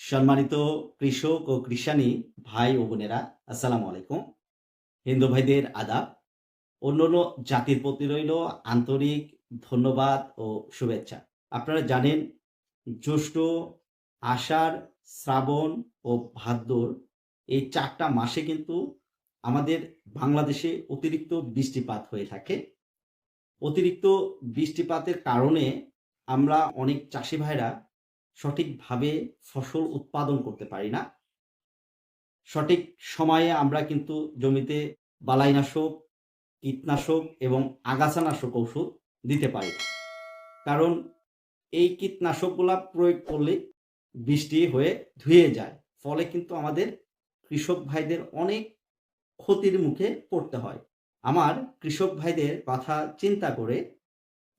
সম্মানিত কৃষক ও কৃষানি ভাই ও বোনেরা, আসসালামু আলাইকুম। হিন্দু ভাইদের আদাব। অন্যান্য জাতির প্রতি রইল আন্তরিক ধন্যবাদ ও শুভেচ্ছা। আপনারা জানেন, জ্যৈষ্ঠ, আষাঢ়, শ্রাবণ ও ভাদ্র এই চারটা মাসে কিন্তু আমাদের বাংলাদেশে অতিরিক্ত বৃষ্টিপাত হয়ে থাকে। অতিরিক্ত বৃষ্টিপাতের কারণে আমরা অনেক চাষি ভাইরা সঠিকভাবে ফসল উৎপাদন করতে পারি না। সঠিক সময়ে আমরা কিন্তু জমিতে বালাইনাশক, কীটনাশক এবং আগাছানাশক ঔষধ দিতে পারি কারণ এই কীটনাশকগুলা প্রয়োগ করলে বৃষ্টি হয়ে ধুয়ে যায়। ফলে কিন্তু আমাদের কৃষক ভাইদের অনেক ক্ষতির মুখে পড়তে হয়। আমার কৃষক ভাইদের কথা চিন্তা করে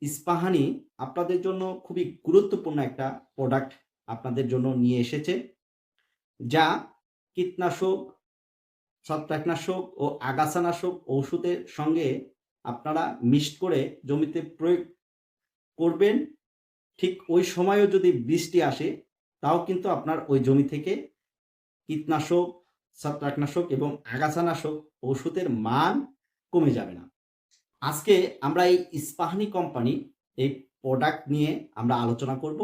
ইস্পাহানি আপনাদের জন্য খুবই গুরুত্বপূর্ণ একটা প্রোডাক্ট আপনাদের জন্য নিয়ে এসেছে, যা কীটনাশক, ছত্রাকনাশক ও আগাছানাশক ঔষধের সঙ্গে আপনারা মিক্সড করে জমিতে প্রয়োগ করবেন। ঠিক ওই সময়ও যদি বৃষ্টি আসে, তাও কিন্তু আপনার ওই জমি থেকে কীটনাশক, ছত্রাকনাশক এবং আগাছানাশক ওষুধের মান কমে যাবে না। আজকে আমরা এই ইস্পাহানি কোম্পানি এই প্রোডাক্ট নিয়ে আমরা আলোচনা করব।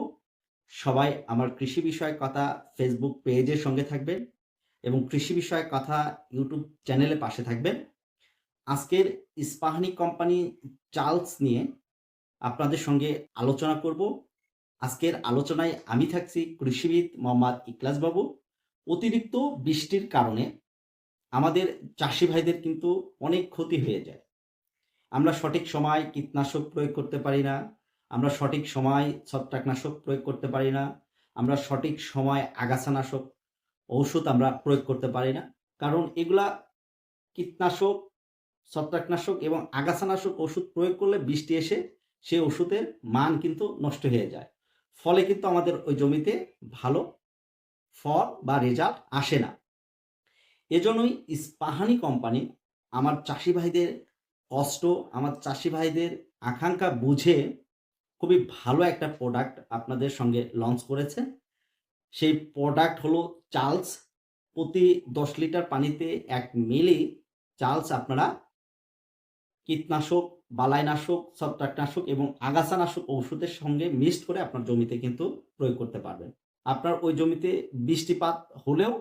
সবাই আমার কৃষি বিষয়ক কথা ফেসবুক পেজের সঙ্গে থাকবেন এবং কৃষি বিষয়ক কথা ইউটিউব চ্যানেলে পাশে থাকবেন। আজকের ইস্পাহানি কোম্পানি চার্লস নিয়ে আপনাদের সঙ্গে আলোচনা করব। আজকের আলোচনায় আমি থাকছি কৃষিবিদ মোহাম্মদ ইকলাস বাবু। অতিরিক্ত বৃষ্টির কারণে আমাদের চাষি ভাইদের কিন্তু অনেক ক্ষতি হয়ে যায়। আমরা সঠিক সময় কীটনাশক প্রয়োগ করতে পারি না, আমরা সঠিক সময় ছত্রাকনাশক প্রয়োগ করতে পারি না, আমরা সঠিক সময় আগাছানাশক ঔষধ আমরা প্রয়োগ করতে পারি না। কারণ এগুলা কীটনাশক, ছত্রাকনাশক এবং আগাছানাশক ওষুধ প্রয়োগ করলে বৃষ্টি এসে সেই ওষুধের মান কিন্তু নষ্ট হয়ে যায়। ফলে কিন্তু আমাদের ওই জমিতে ভালো ফল বা রেজাল্ট আসে না। এজন্যই ইস্পাহানি কোম্পানি আমার চাষি ভাইদের কষ্ট, আমার চাষি ভাইদের আকাঙ্ক্ষা বুঝে খুবই ভালো একটা প্রোডাক্ট আপনাদের সঙ্গে লঞ্চ করেছে। সেই প্রোডাক্ট হলো চার্লস। প্রতি দশ লিটার পানিতে এক মিলি চার্লস আপনারা কীটনাশক, বালাইনাশক, ছত্রাকনাশক এবং আগাছানাশক ঔষধের সঙ্গে মিক্সড করে আপনার জমিতে কিন্তু প্রয়োগ করতে পারবেন। আপনার ওই জমিতে বৃষ্টিপাত হলেও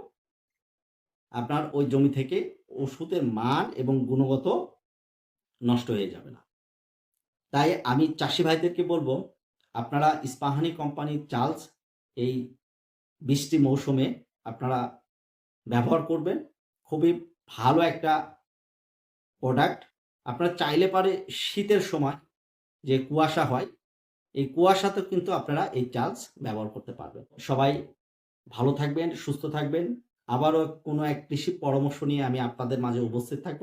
আপনার ওই জমি থেকে ওষুধের মান এবং গুণগত নষ্ট হয়ে যাবে না। তাই আমি চাষি ভাইদেরকে বলব, আপনারা ইস্পাহানি কোম্পানির চার্লস এই বৃষ্টি মৌসুমে আপনারা ব্যবহার করবেন। খুবই ভালো একটা প্রোডাক্ট আপনারা চাইলে পারে শীতের সময় যে কুয়াশা হয়, এই কুয়াশাতে কিন্তু আপনারা এই চার্লস ব্যবহার করতে পারবেন। সবাই ভালো থাকবেন, সুস্থ থাকবেন। আবারও কোনো এক কৃষি পরামর্শ নিয়ে আমি আপনাদের মাঝে উপস্থিত থাকব।